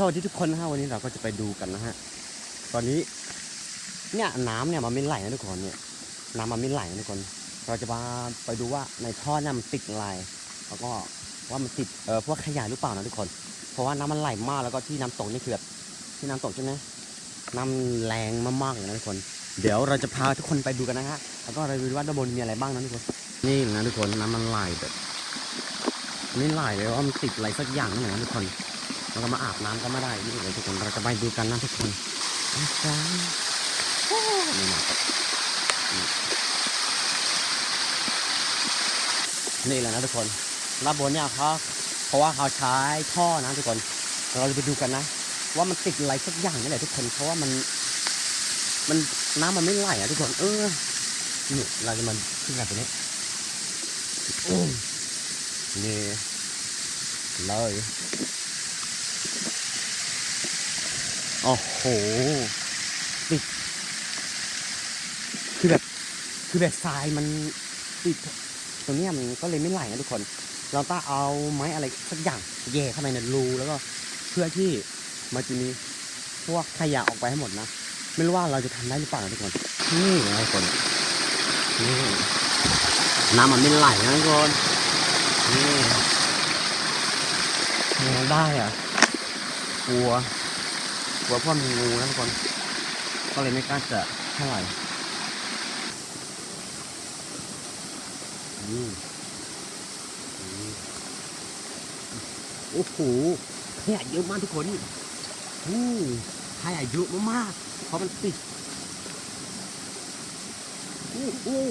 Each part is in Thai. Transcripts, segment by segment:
สวัสดีทุกคนนะฮะวันนี้เราก็จะไปดูกันนะฮะตอนนี้เนี่ยน้ำเนี่ยมันไม่ไหลนะทุกคนเนี่ยน้ำมันไม่ไหลนะทุกคน เราจะมาไปดูว่าในท่อเนี่ยมันติดอะไรแล้วก็ว่ามันติดเอ่อพวกขยะหรือเปล่านะทุกคน เพราะว่าน้ำมันไหลมากแล้วก็ที่น้ำตกนี่คือแบบที่น้ำตกใช่ไหมน้ำแรงมากๆเลยนะทุกคน เดี๋ยวเราจะพาทุกคนไปดูกันนะฮะแล้วก็เราดูว่าด้านบนมีอะไรบ้างนะทุกคนนี่นะทุกคนน้ำมันไหลแบบไม่ไหลเลยว่ามันติดอะไรสักอย่างนี่นะทุกคน เราก็มาอาบน้ำก็ไม่ได้นี่เลยทุกคนเราจะไปดูกันนะทุกคนนะจ๊ะโอ้นี่นะครับนี่แหละนะทุกคนด้านบนเนี่ยเขาเพราะว่าเขาใช้ท่อนะทุกคนเราจะไปดูกันนะ ว่ามันติดอะไรสักอย่างนี่แหละทุกคนเพราะว่ามันมันน้ำมันไม่ไหลอะทุกคนเออนี่เราจะมาขึ้นกันตรงนี้นี่เลย โอ้โหติดคือแบบคือแบบทรายมันติดตรงนี้มันก็เลยไม่ไหลนะทุกคน เราต้องเอาไม้อะไรสักอย่างแย่เข้าไปในรูแล้วก็เพื่อที่มันจะมีพวกขยะออกไปให้หมดนะไม่รู้ว่าเราจะทำได้หรือเปล่าทุกคนนี่นะทุกคนนี่น้ำมันไม่ไหลนะทุกคนนี่ได้อะกลัว กลัวพราะมีงูนะทุกคน ก็เลยไม่กล้าจะเท่าไหร่นี่โอ้โหขยะเยอะมากทุกคนอู้ขยะเยอะมากๆเพราะมันติดอู้อู้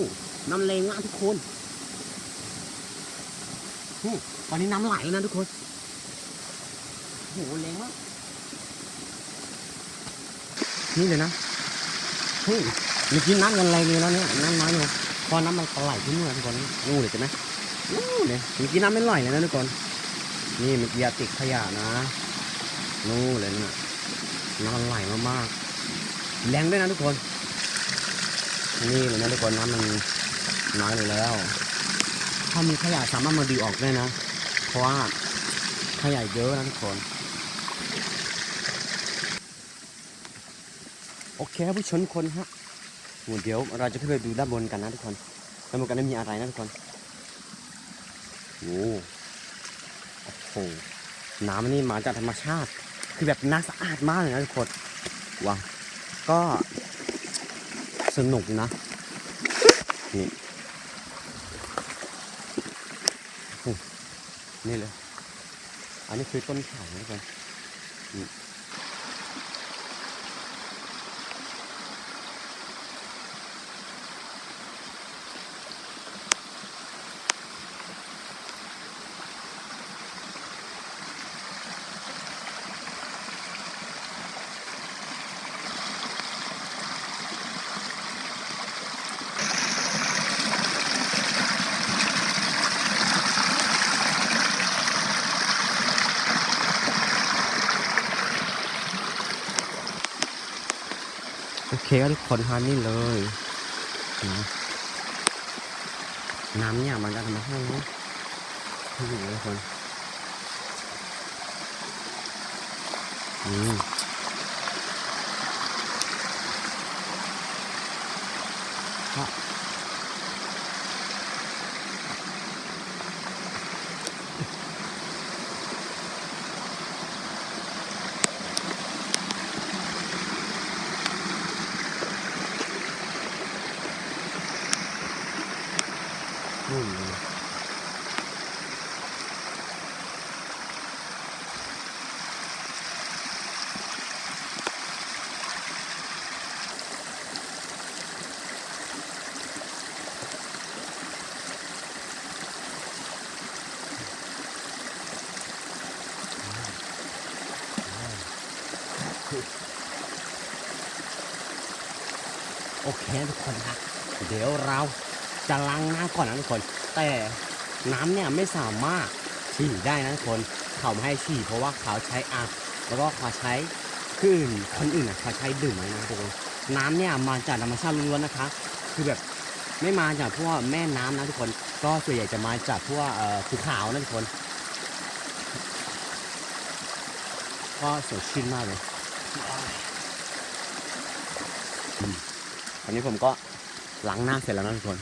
น้ำแรงมากทุกคนอู้ตอนนี้น้ำไหลแล้วนะทุกคนโอ้โหแรงมาก นี่เลยนะเฮ้ยเมื่อกี้น้ำยังแรงอยู่แล้วเนี่ยน้ำน้อยอยู่พอน้ำมันไหลขึ้นมาทุกคนนู่นเลยใช่ไหมนู่นเลยเมื่อกี้น้ำไม่ไหลเลยนะทุกคนนี่เมื่อกี้ติดขยะนะนู่นเลยนะน้ำมันไหลมากๆแรงด้วยนะทุกคน นี่เลยนะทุกคนน้ำมันน้อยเลยแล้วถ้ามีขยะสามารถมาดีออกได้นะ เพราะว่าขยะเยอะนะทุกคน โอเคครับผู้ชนคนฮะเดี๋ยวเราจะขึ้นไปดูด้านบนกันนะทุกคนด้านบนกันไม่มีอะไรนะทุกคนโอ้โหน้ำนี่มาจากธรรมชาติ คือแบบน้ำสะอาดมากเลยนะทุกคนว้าวก็สนุกนะนี่นี่เลย อันนี้คือต้นข่านะทุกคน นี่โอเคก็ทุกคนทานนี่เลยนะน้ำเนี่ยมันจะทำมาให้นะให้ดูทุกคนอืม นู่นเลยโอเคทุกคนฮะเดี๋ยวเรา จะล้างหน้ำก่อนนะทุกคน แต่น้ำเนี่ยไม่สามารถฉี่ได้นะทุกคนเขาไม่ให้ฉี่เพราะว่าเขาใช้อาบแล้วก็เขาใช้ขื่นคนอื่นอะเขาใช้ดื่มไว้นะทุกคนน้ำเนี่ยมาจากธรรมชาติล้วนๆนะคะ คือแบบไม่มาจากพวกแม่น้ำนะทุกคน ก็ส่วนใหญ่จะมาจากพวกภูเขานะทุกคนก็สดชื่นมากเลยอืมตอนนี้ผมก็ล้างหน้าเสร็จแล้วนะทุกคน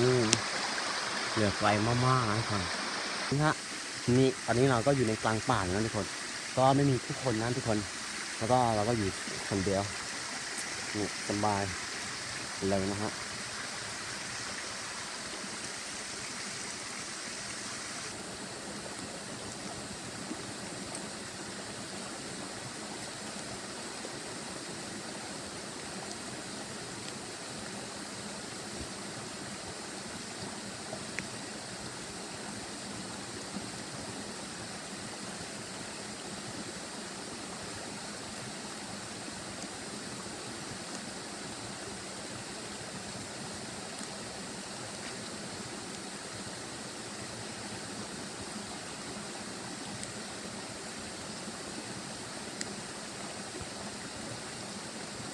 อืมเหลือ ไกลมากๆนะทุกคนนี่ฮะนี่ตอนนี้เราก็อยู่ในกลางป่าแล้วนะทุกคน ก็ไม่มีผู้คนนะทุกคน แล้วก็เราก็อยู่คนเดียวสบายเลยนะฮะ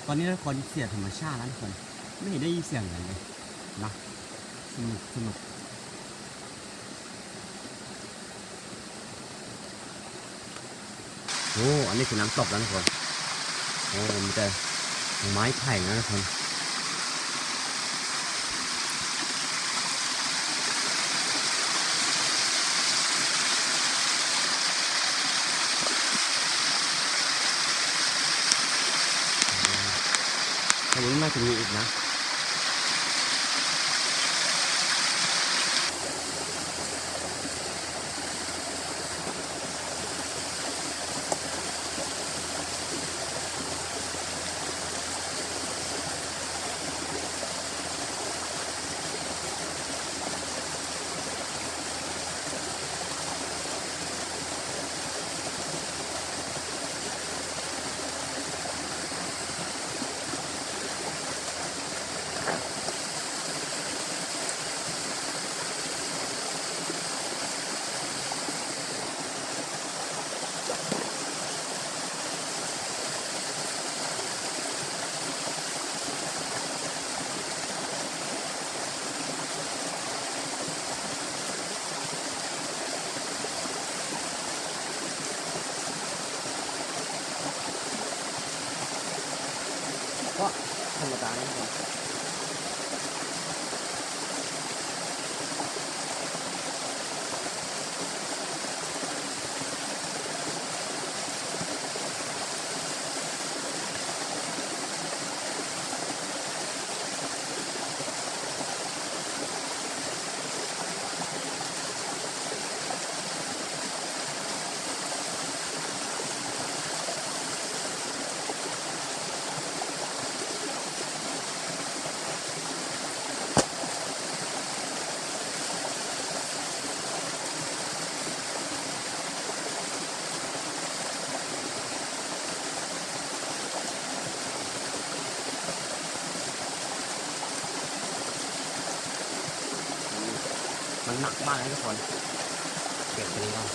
ตอนนี้ทุกคนเสียธรรมชาติแล้วทุกคน ไม่เห็นได้ยินเสียงอะไรเลยนะสนุกสนุกโอ้ อันนี้คือน้ำตกแล้วทุกคน โอ้มีแต่ไม้ไผ่นะทุกคน ตรงนี้น่าจะมีอีกนะ ก็ธรรมดานะทุกคน มันหนักมากนะทุกคนเก็บตรงนี้ก่อน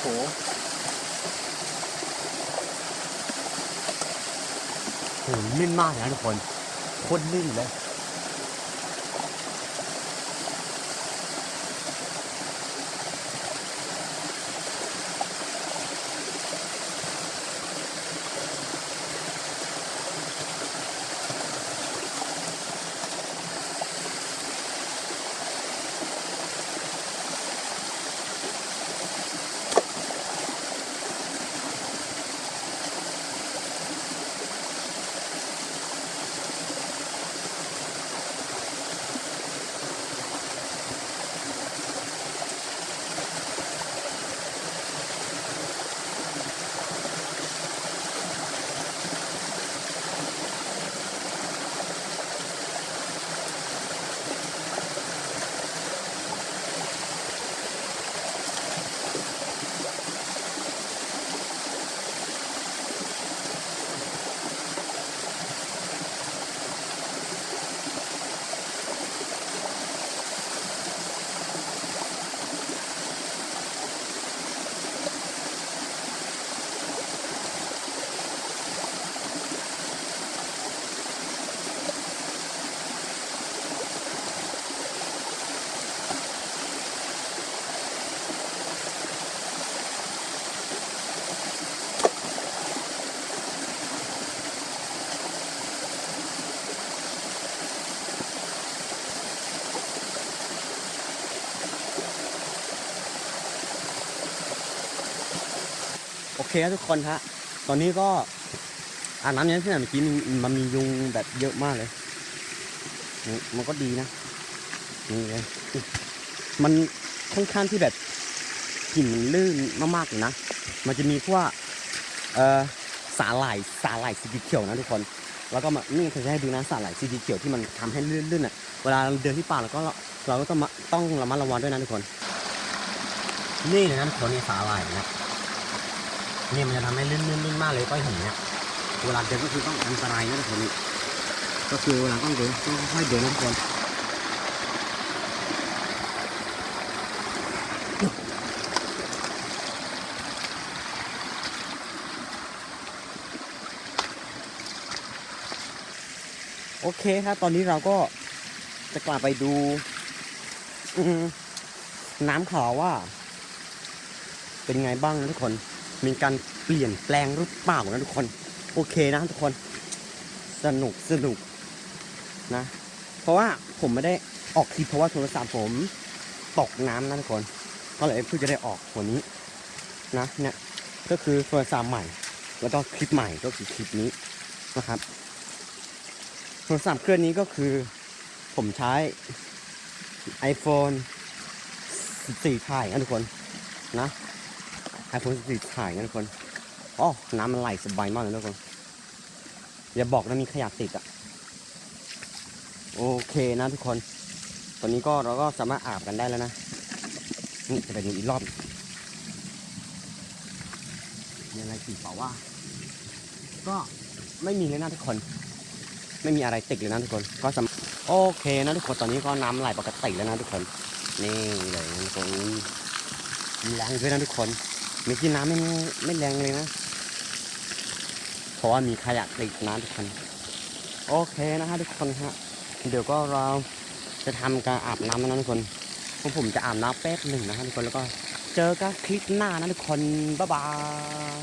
โห โหลื่นมากเลยนะทุกคนโคตรลื่นเลย คทุกคนฮะ ตอนนี้ก็อาบน้ำเนี่ยที่ไหนเมื่อกี้มันมียุงแบบเยอะมากเลย มันก็ดีนะ นี่เลย มันค่อนข้างที่แบบกลิ่นลื่นมากๆเลยนะ มันจะมีพวกเอ่อสาหร่ายสาหร่ายสีเขียวนะทุกคน แล้วก็มานี่ผมจะให้ดูนะสาหร่ายสีเขียวที่มันทำให้ลื่นๆอะ เวลาเดินที่ป่าเราก็เราก็ต้องต้องระมัดระวังด้วยนะทุกคน นี่เลยนะทุกคนนี่สาหร่ายนะ นี่มันจะทำให้ลื่นๆๆมากเลยก็เห็นเนี่ยเวลาเดินก็คือต้องอันตรายนะทุกคนนี่ก็คือเวลาต้องเดินต้องค่อยเดินนะทุกคนโอเคครับตอนนี้เราก็จะกลับไปดูน้ำขาวว่า เป็นไงบ้างนะทุกคน มีการเปลี่ยนแปลงหรือเปล่านะทุกคน โอเคนะทุกคน สนุกสนุกนะ เพราะว่าผมไม่ได้ออกคลิปเพราะว่าโทรศัพท์ผมตกน้ำนะทุกคน ก็เลยเพิ่งจะได้ออกหัวนี้นะเนี่ยก็คือโทรศัพท์ใหม่ แล้วก็คลิปใหม่ก็คือคลิปนี้นะครับ โทรศัพท์เครื่องนี้ก็คือ ผมใช้ iPhone 14ถ่ายนะทุกคนนะ iPhone 14ถ่ายนะทุกคนอ๋อน้ำมันไหลสบายมากเลยทุกคนอย่าบอกนะมีขยะติดอะโอเคนะทุกคน ตอนนี้ก็เราก็สามารถอาบกันได้แล้วนะนี่จะไปดูอีกรอบมีอะไรติดเปล่าว่า ก็ไม่มีเลยนะทุกคน ไม่มีอะไรติดเลยนะทุกคน ก็สำโอเคนะทุกคน ตอนนี้ก็น้ำไหลปกติแล้วนะทุกคน นี่เลยนะทุกคนแรงด้วยนะทุกคน เมื่อกี้น้ำไม่ไม่แรงเลยนะ เพราะว่ามีขยะติดน้ำทุกคนโอเคนะฮะทุกคนฮะเดี๋ยวก็เราจะทำการอาบน้ำนะทุกคนพวกผมจะอาบน้ำแป๊บหนึ่งนะฮะทุกคนแล้วก็เจอกันคลิปหน้านะทุกคนบ๊ายบาย